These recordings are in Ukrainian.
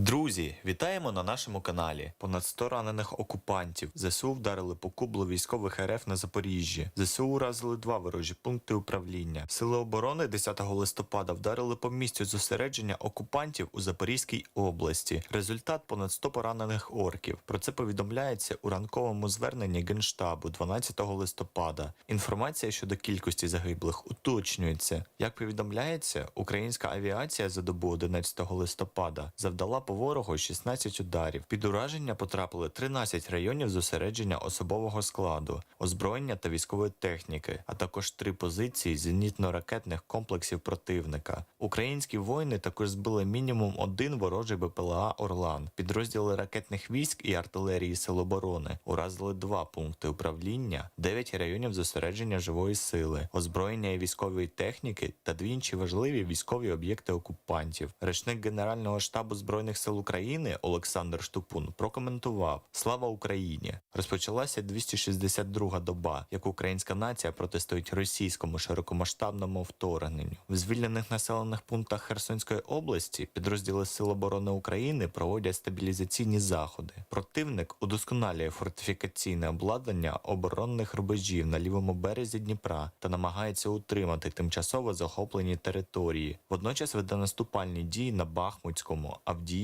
Друзі, вітаємо на нашому каналі. Понад 100 ранених окупантів. ЗСУ вдарили по кублу військових РФ на Запоріжжі. ЗСУ уразили два ворожі пункти управління. Сили оборони 10 листопада вдарили по місцю зосередження окупантів у Запорізькій області. Результат понад 100 поранених орків. Про це повідомляється у ранковому зверненні Генштабу 12 листопада. Інформація щодо кількості загиблих уточнюється. Як повідомляється, українська авіація за добу 11 листопада завдала по ворогу 16 ударів. Під ураження потрапили 13 районів зосередження особового складу, озброєння та військової техніки, а також три позиції зенітно-ракетних комплексів противника. Українські воїни також збили мінімум один ворожий БПЛА Орлан. Підрозділи ракетних військ і артилерії Сил оборони уразили два пункти управління, 9 районів зосередження живої сили, озброєння і військової техніки та дві інші важливі військові об'єкти окупантів. Речник Генерального штабу збройних сил України Олександр Штупун прокоментував: Слава Україні! Розпочалася 262-га доба, як українська нація протистоїть російському широкомасштабному вторгненню. В звільнених населених пунктах Херсонської області підрозділи Сил оборони України проводять стабілізаційні заходи. Противник удосконалює фортифікаційне обладнання оборонних рубежів на лівому березі Дніпра та намагається утримати тимчасово захоплені території. Водночас веде наступальні дії на Бахмутському, Авдіївському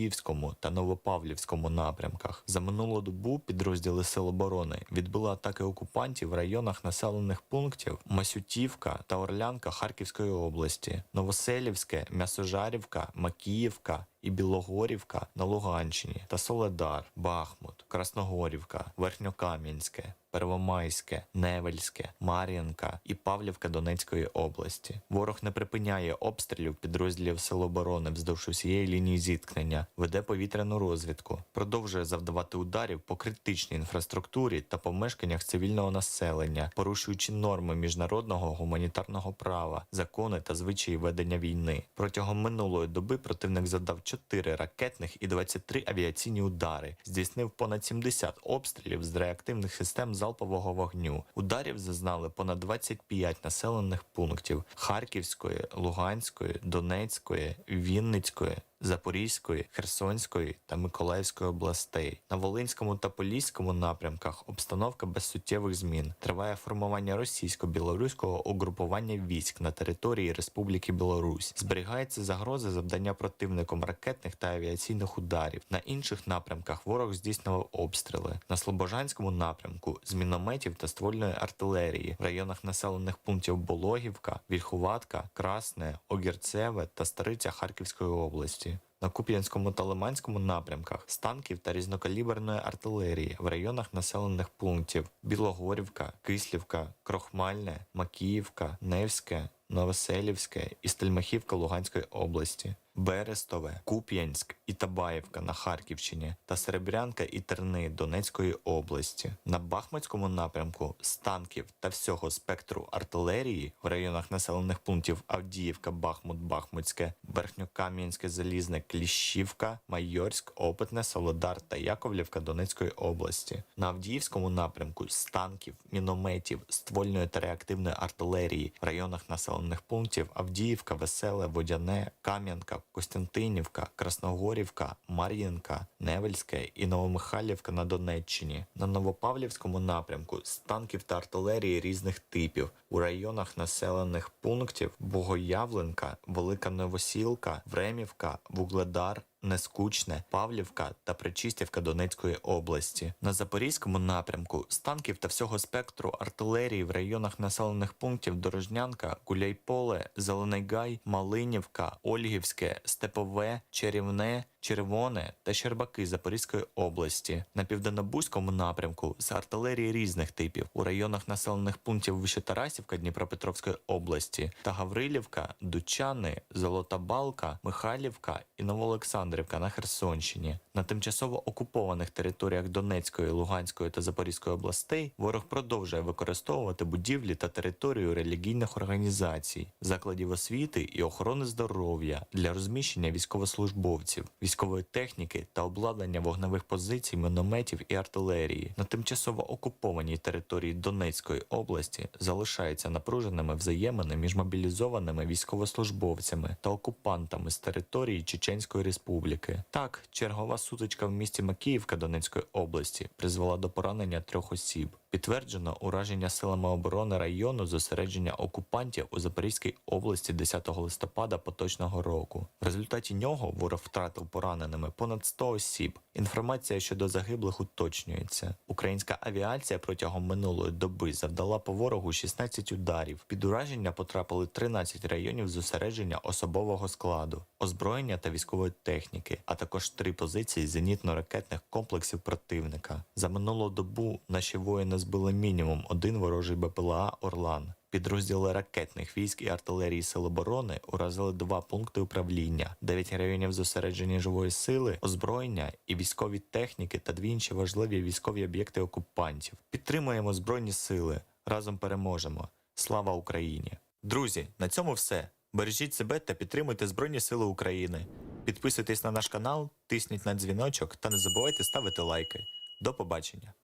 та Новопавлівському напрямках. За минулу добу підрозділи Сил оборони відбили атаки окупантів в районах населених пунктів Масютівка та Орлянка Харківської області, Новоселівське, М'ясожарівка, Макіївка. І Білогорівка на Луганщині та Соледар, Бахмут, Красногорівка, Верхньокам'янське, Первомайське, Невельське, Мар'їнка і Павлівка Донецької області. Ворог не припиняє обстрілів підрозділів Сил оборони вздовж усієї лінії зіткнення, веде повітряну розвідку, продовжує завдавати ударів по критичній інфраструктурі та помешканнях цивільного населення, порушуючи норми міжнародного гуманітарного права, закони та звичаї ведення війни. Протягом минулої доби противник завдав 4 ракетних і 23 авіаційні удари, здійснив понад 70 обстрілів з реактивних систем залпового вогню. Ударів зазнали понад 25 населених пунктів Харківської, Луганської, Донецької, Вінницької. Запорізької, Херсонської та Миколаївської областей на Волинському та Поліському напрямках обстановка без суттєвих змін. Триває формування російсько-білоруського угрупування військ на території Республіки Білорусь. Зберігається загроза завдання противником ракетних та авіаційних ударів. На інших напрямках ворог здійснював обстріли на Слобожанському напрямку з мінометів та ствольної артилерії в районах населених пунктів Бологівка, Вільхуватка, Красне, Огірцеве та Стариця Харківської області. На Куп'янському та Лиманському напрямках з танків та різнокаліберної артилерії в районах населених пунктів Білогорівка, Кислівка, Крохмальне, Макіївка, Невське, Новоселівське і Стельмахівка Луганської області. Берестове, Куп'янськ і Табаївка на Харківщині та Серебрянка і Терни Донецької області. На Бахмутському напрямку з танків та всього спектру артилерії в районах населених пунктів Авдіївка, Бахмут, Бахмутське, Верхньокам'янське, Залізне, Кліщівка, Майорськ, Опитне, Солодар та Яковлівка Донецької області. На Авдіївському напрямку з танків, мінометів, ствольної та реактивної артилерії в районах населених пунктів Авдіївка, Веселе, Водяне, Кам'янка, Костянтинівка, Красногорівка, Мар'їнка, Невельське і Новомихайлівка на Донеччині. На Новопавлівському напрямку з танків та артилерії різних типів у районах населених пунктів Богоявленка, Велика Новосілка, Времівка, Вугледар. Нескучне, Павлівка та Причистівка Донецької області. На Запорізькому напрямку з танків та всього спектру артилерії в районах населених пунктів Дорожнянка, Гуляйполе, Зелений Гай, Малинівка, Ольгівське, Степове, Чарівне, Червоне та Щербаки Запорізької області. На південнобузькому напрямку з артилерії різних типів у районах населених пунктів Вищетарасівка Дніпропетровської області та Гаврилівка, Дучани, Золота Балка, Михайлівка і Новоолександрівка на Херсонщині. На тимчасово окупованих територіях Донецької, Луганської та Запорізької областей ворог продовжує використовувати будівлі та територію релігійних організацій, закладів освіти і охорони здоров'я для розміщення військовослужбовців. Військової техніки та обладнання вогневих позицій, мінометів і артилерії на тимчасово окупованій території Донецької області залишаються напруженими взаємини між мобілізованими військовослужбовцями та окупантами з території Чеченської Республіки. Так, чергова сутичка в місті Макіївка Донецької області призвела до поранення трьох осіб. Підтверджено ураження силами оборони району зосередження окупантів у Запорізькій області 10 листопада поточного року. В результаті нього ворог втратив пораненими понад 100 осіб. Інформація щодо загиблих уточнюється. Українська авіація протягом минулої доби завдала по ворогу 16 ударів. Під ураження потрапили 13 районів зосередження особового складу, озброєння та військової техніки, а також три позиції зенітно-ракетних комплексів противника. За минулу добу наші воїни збили мінімум один ворожий БПЛА Орлан. Підрозділи ракетних військ і артилерії Сил оборони уразили два пункти управління, 9 районів зосередження живої сили, озброєння і військові техніки та дві інші важливі військові об'єкти окупантів. Підтримуємо збройні сили. Разом переможемо. Слава Україні! Друзі, на цьому все. Бережіть себе та підтримуйте Збройні Сили України. Підписуйтесь на наш канал, тисніть на дзвіночок та не забувайте ставити лайки. До побачення!